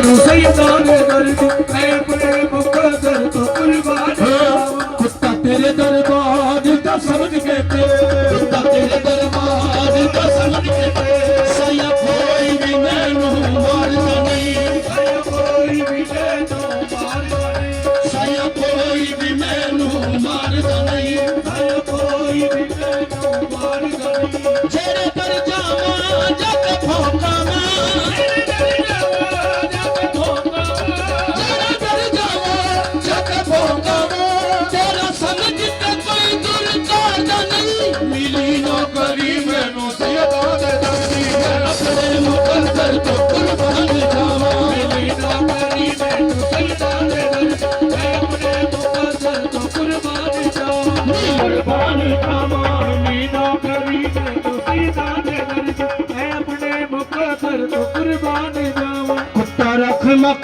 I'm do it. I'm not going to be able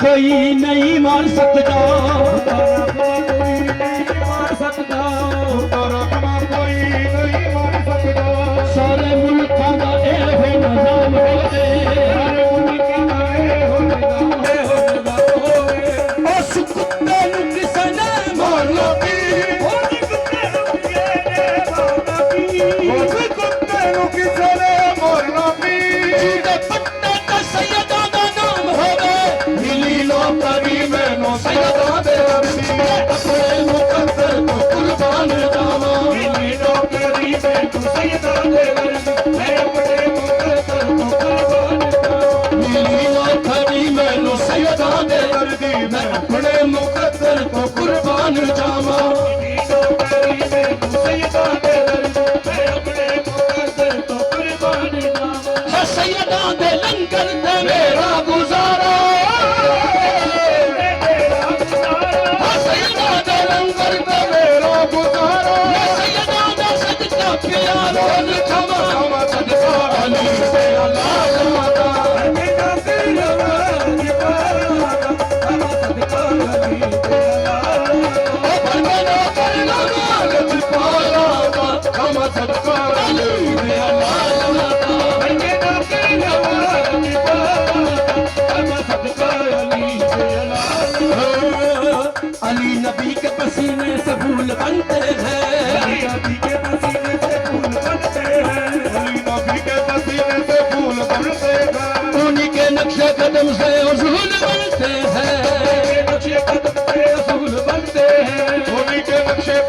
ਕੋਈ ਨਹੀਂ ਮਾਰ ਸਕਦਾ ਕੋਈ ਨਹੀਂ ਮਾਰ ਸਕਦਾ تے دردی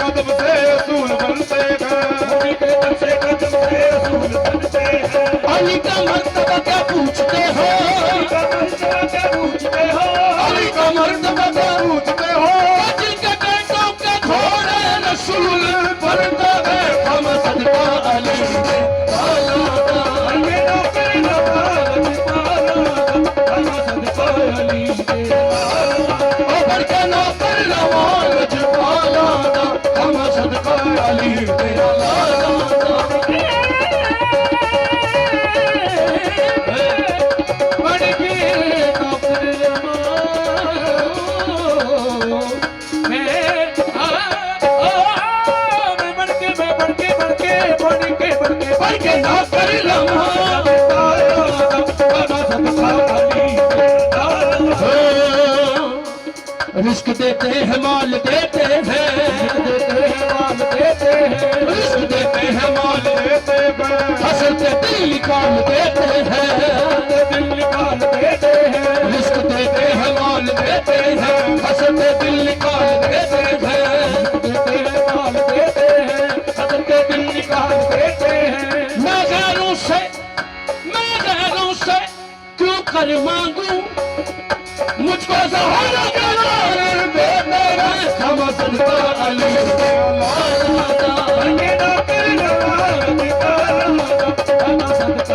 कदम से रसूल बनते हैं अली का मत रिस्क देते हैं माल देते देते हैं रिस्क देते हैं माल देते हैं फसल के दिल निकाल देते हैं देते हैं माल देते हैं फसल के दिल निकाल देते हैं मैं गैरों से मैं गैरों से क्यों कर मांगू मुझको सहारा करार दे मेरा हम सल्लल्लाहु अलैहि वसल्लम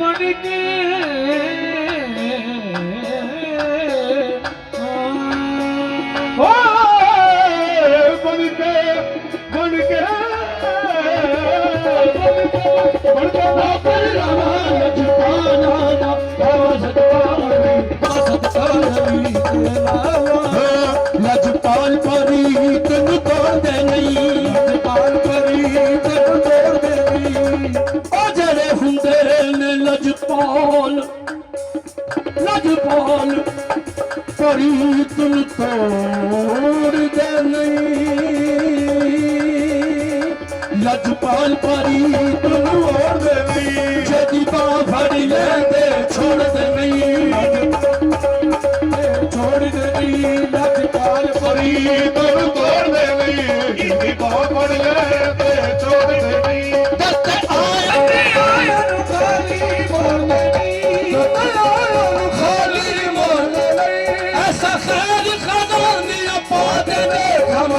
মনকে ਤੋੜ ਦੇਣੀ ਲਜਪਾਲ ਪਰੀ ਤੂੰ ਤੋੜ ਦੇਣੀ ਜੱਦੀ ਪਾ ਫੜ ਲੈ ਤੇ ਛੋੜ ਦੇਣੀ ਛੋੜ ਦੇਣੀ ਲਜਪਾਲ ਪਰੀ ਤੂੰ ਤੋੜ ਦੇਣੀ ਜੱਦੀ ਪਾ ਫੜ ਲੈ ਤੇ ਛੋੜ ਦੇਣੀ